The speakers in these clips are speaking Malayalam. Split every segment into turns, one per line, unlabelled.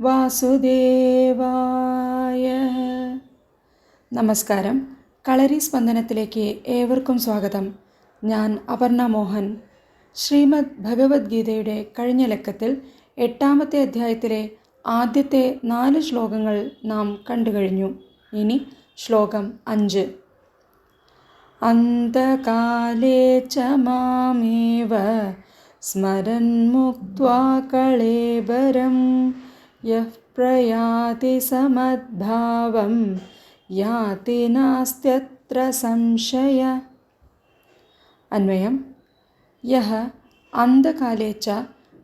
വാസുദേവായ. നമസ്കാരം. കളരി സ്പന്ദനത്തിലേക്ക് ഏവർക്കും സ്വാഗതം. ഞാൻ അപർണ മോഹൻ. ശ്രീമദ് ഭഗവത്ഗീതയുടെ കഴിഞ്ഞ ലക്കത്തിൽ എട്ടാമത്തെ അധ്യായത്തിലെ ആദ്യത്തെ നാല് ശ്ലോകങ്ങൾ നാം കണ്ടുകഴിഞ്ഞു. ഇനി ശ്ലോകം അഞ്ച്. അന്തകാലേ ച മാമേവ സ്മരൻ മുക്വാ കളേബരം. യഃ प्रयाति समद्भावं याति നാസ്ത്യത്ര संशय। അന്വയം യഹ അന്ധകാലേ ച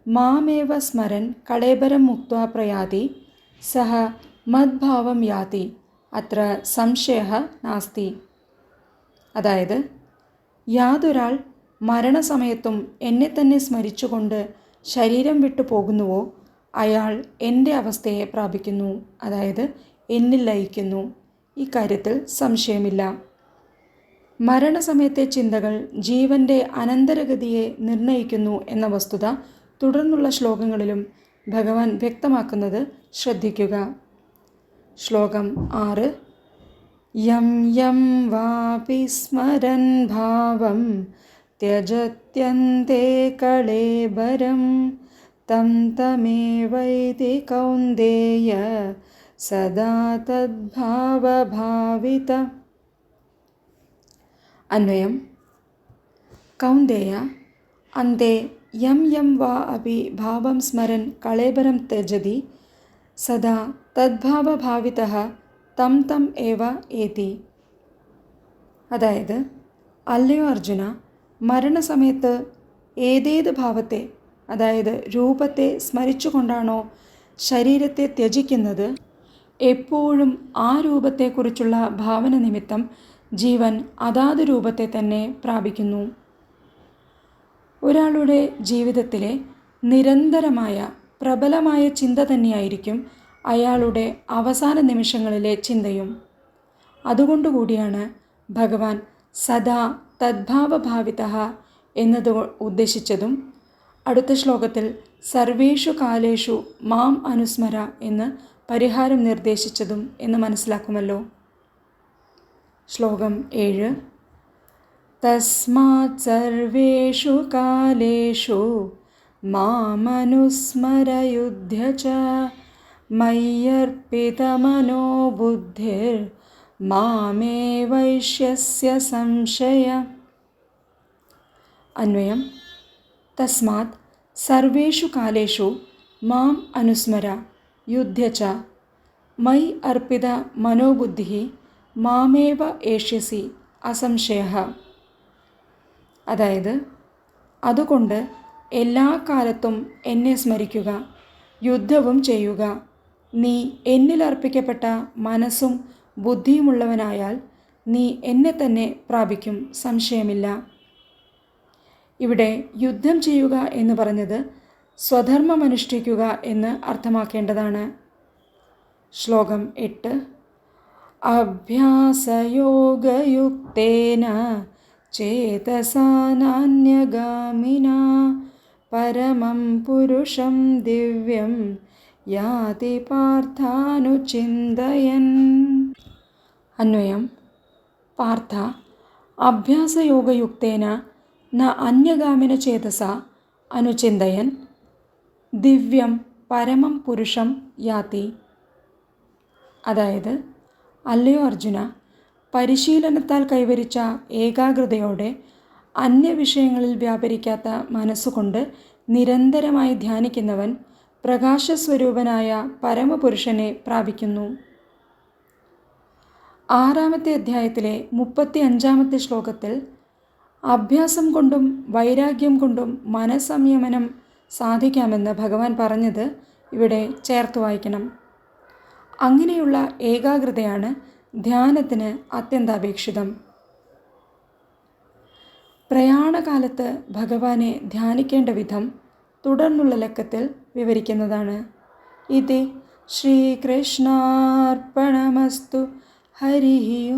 മാമേവ സ്മരൻ കളേബരം മുക്ത പ്രയാതി സഹ മദ്ഭാവം യാതി അത്ര സംശയ നാസ്തി അതായത് യാതൊരാൾ മരണസമയത്തും എന്നെ തന്നെ സ്മരിച്ചുകൊണ്ട് ശരീരം വിട്ടു പോകുന്നുവോ അയാൾ എന്റെ അവസ്ഥയെ പ്രാപിക്കുന്നു അതായത് എന്നിൽ ലയിക്കുന്നു. ഇക്കാര്യത്തിൽ സംശയമില്ല. മരണസമയത്തെ ചിന്തകൾ ജീവന്റെ അനന്തരഗതിയെ നിർണയിക്കുന്നു എന്ന വസ്തുത തുടർന്നുള്ള ശ്ലോകങ്ങളിലും ഭഗവാൻ വ്യക്തമാക്കുന്നത് ശ്രദ്ധിക്കുക. ശ്ലോകം ആറ്. യം യം വാപി സ്മരൻ ഭാവം ത്യജത്യന്തേ കളേബരം. തം തമേവൈതി കൗന്ദേയ സദാ തദ്ഭാവഭാവിത അന്വയം കൗന്ദേയ അന്തേ യം യം വാ അപി ഭാവം സ്മരൻ കളേബരം ത്യജതി സദാ തദ്ഭാവഭാവിത തം തം ഏവ ഏതി അതായത് അല്ലയോ അർജുന മരണസമയത്ത് ഏതേത് ഭാവത്തെ അതായത് രൂപത്തെ സ്മരിച്ചുകൊണ്ടാണോ ശരീരത്തെ ത്യജിക്കുന്നത്? എപ്പോഴും ആ രൂപത്തെക്കുറിച്ചുള്ള ഭാവന നിമിത്തം ജീവൻ അതാത് രൂപത്തെ തന്നെ പ്രാപിക്കുന്നു. ഒരാളുടെ ജീവിതത്തിലെ നിരന്തരമായ പ്രബലമായ ചിന്ത തന്നെയായിരിക്കും അയാളുടെ അവസാന നിമിഷങ്ങളിലെ ചിന്തയും. അതുകൊണ്ടുകൂടിയാണ് ഭഗവാൻ സദാ തദ്ഭാവഭാവിത എന്നത് ഉദ്ദേശിച്ചതും അടുത്ത ശ്ലോകത്തിൽ സർവേഷു കാലേഷു മാം അനുസ്മര എന്ന് പരിഹാരം നിർദ്ദേശിച്ചതും എന്ന് മനസ്സിലാക്കുമല്ലോ. ശ്ലോകം ഏഴ്. തസ്മാത് സർവേഷു കാലേഷു മാമനുസ്മരയുദ്ധ്യ ച മയ്യർപ്പിതമനോ ബുദ്ധിർ മാമേ വൈശ്യസ്യ സംശയ. അന്വയം. തസ്മാത് സർവേഷു കാലേഷു മാം അനുസ്മര യുദ്ധ്യ ച മൈ അർപ്പിത മനോബുദ്ധി മാമേവ ഏഷ്യസി അസംശയ അതായത് അതുകൊണ്ട് എല്ലാ കാലത്തും എന്നെ സ്മരിക്കുക യുദ്ധവും ചെയ്യുക നീ എന്നിൽ അർപ്പിക്കപ്പെട്ട മനസ്സും ബുദ്ധിയുമുള്ളവനായാൽ നീ എന്നെ തന്നെ പ്രാപിക്കും സംശയമില്ല। ഇവിടെ യുദ്ധം ചെയ്യുക എന്ന് പറഞ്ഞത് സ്വധർമ്മം അനുഷ്ഠിക്കുക എന്ന് അർത്ഥമാക്കേണ്ടതാണ്. ശ്ലോകം എട്ട്. അഭ്യാസയോഗയുക്തേന ചേതസാനാന്യഗാമിന പരമം പുരുഷം ദിവ്യം യാതി പാർത്ഥാനുചിന്തയൻ. അന്വയം. പാർത്ഥ. അഭ്യാസയോഗയുക്തേന ന അന്യഗാമിന ചേതസ അനുചിന്തയൻ. ദിവ്യം പരമം പുരുഷം യാതി അതായത് അല്ലയോ അർജുന പരിശീലനത്താൽ കൈവരിച്ച ഏകാഗ്രതയോടെ അന്യവിഷയങ്ങളിൽ വ്യാപരിക്കാത്ത മനസ്സുകൊണ്ട് നിരന്തരമായി ധ്യാനിക്കുന്നവൻ പ്രകാശസ്വരൂപനായ പരമപുരുഷനെ പ്രാപിക്കുന്നു. ആറാമത്തെ അധ്യായത്തിലെ മുപ്പത്തി അഞ്ചാമത്തെ ശ്ലോകത്തിൽ അഭ്യാസം കൊണ്ടും വൈരാഗ്യം കൊണ്ടും മനസ്സംയമനം സാധിക്കാമെന്ന് ഭഗവാൻ പറഞ്ഞത് ഇവിടെ ചേർത്ത് വായിക്കണം. അങ്ങനെയുള്ള ഏകാഗ്രതയാണ് ധ്യാനത്തിന് അത്യന്താപേക്ഷിതം. പ്രയാണകാലത്ത് ഭഗവാനെ ധ്യാനിക്കേണ്ട വിധം തുടർന്നുള്ള ലക്കത്തിൽ വിവരിക്കുന്നതാണ്. ഇത് ശ്രീകൃഷ്ണാർപ്പണമസ്തു ഹരി